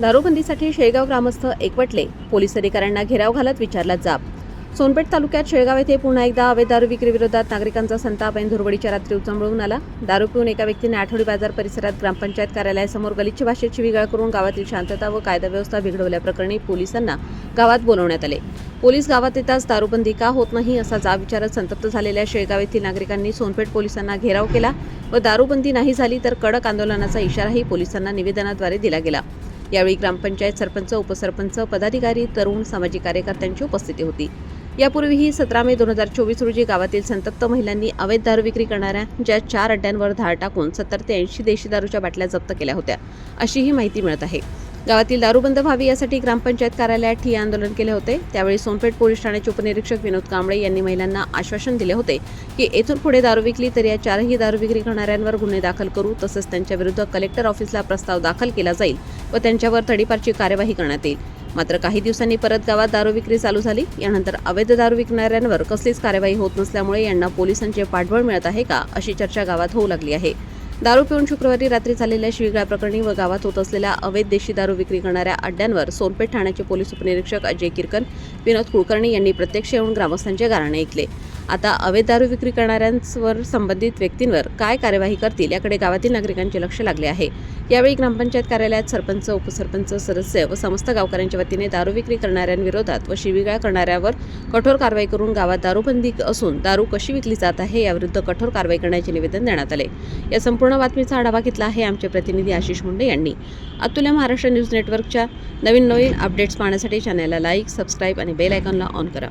दारूबंदीसाठी शेळगाव ग्रामस्थ एकवटले. पोलीस अधिकाऱ्यांना घेराव घालत विचारला जाब सोनपेठ तालुक्यात शेळगाव येथे पुन्हा एकदा अवैध दारू विक्री विरोधात नागरिकांचा संताप ऐन धुरवडीच्या रात्री उचंबळून आला. दारू पिऊन एका व्यक्तीने आठवडी बाजार परिसरात ग्रामपंचायत कार्यालयासमोर गलिच्छ भाषेत शिवीगाळ करून गावातील शांतता व कायदा व्यवस्था बिघडवल्याप्रकरणी पोलिसांना गावात बोलवण्यात आले. पोलीस गावात येताच दारूबंदी का होत नाही असा जाब विचारत संतप्त झालेल्या शेळगाव येथील नागरिकांनी सोनपेठ पोलिसांना घेराव केला व दारूबंदी नाही झाली तर कडक आंदोलनाचा इशाराही पोलिसांना निवेदनाद्वारे दिला गेला. यावेळी ग्रामपंचायत सरपंच उपसरपंच पदाधिकारी तरुण सामाजिक कार्यकर्त्यांची उपस्थिती होती. यापूर्वीही सतरा मे दोन हजार चोवीस रोजी गावातील संतप्त महिलांनी अवैध दारू विक्री करणाऱ्या ज्या चार अड्ड्यांवर धाड टाकून सत्तर ते ऐंशी देशी दारूच्या बाटल्या जप्त केल्या होत्या अशीही माहिती मिळत आहे. गावातील दारूबंद व्हावी यासाठी ग्रामपंचायत कार्यालयात ठिय्या आंदोलन केले होते. त्यावेळी सोनपेठ पोलीस ठाण्याचे उपनिरीक्षक विनोद कांबळे यांनी महिलांना आश्वासन दिले होते की येथून पुढे दारू विकली तर या चारही दारू विक्री करणाऱ्यांवर गुन्हे दाखल करू तसंच त्यांच्या विरुद्ध कलेक्टर ऑफिसला प्रस्ताव दाखल केला जाईल व त्यांच्यावर तडीपारची कार्यवाही करण्यात येईल. मात्र काही दिवसांनी परत गावात दारू विक्री चालू झाली. यानंतर अवैध दारू विकणाऱ्यांवर कसलीच कार्यवाही होत नसल्यामुळे यांना पोलिसांचे पाठबळ मिळत आहे का अशी चर्चा गावात होऊ लागली आहे. दारू पिऊन शुक्रवारी रात्री झालेल्या शिवीगाळ प्रकरणी व गावात होत असलेल्या अवैध देशी दारू विक्री करणाऱ्या अड्ड्यांवर सोनपेठ ठाण्याचे पोलीस उपनिरीक्षक अजय किरकन विनोद कुलकर्णी यांनी प्रत्यक्ष येऊन ग्रामस्थांचे गाराणे ऐकले. आता अवैध दारू विक्री करणाऱ्यांवर संबंधित व्यक्तींवर काय कार्यवाही करतील याकडे गावातील नागरिकांचे लक्ष लागले आहे. यावेळी ग्रामपंचायत कार्यालयात सरपंच उपसरपंच सदस्य व समस्त गावकऱ्यांच्या वतीने दारू विक्री करणाऱ्यांविरोधात व शिवीगाळ करणाऱ्यावर कठोर कारवाई करून गावात दारूबंदी असून दारू कशी विकली जात आहे याविरुद्ध कठोर कारवाई करण्याचे निवेदन देण्यात आले. या संपूर्ण बातमीचा आढावा घेतला आहे आमचे प्रतिनिधी आशिष मुंडे यांनी. अतुल्य महाराष्ट्र न्यूज नेटवर्कच्या नवीन नवीन अपडेट्स पाहण्यासाठी चॅनलला लाईक सबस्क्राईब आणि बेल आयकॉनला ऑन करा.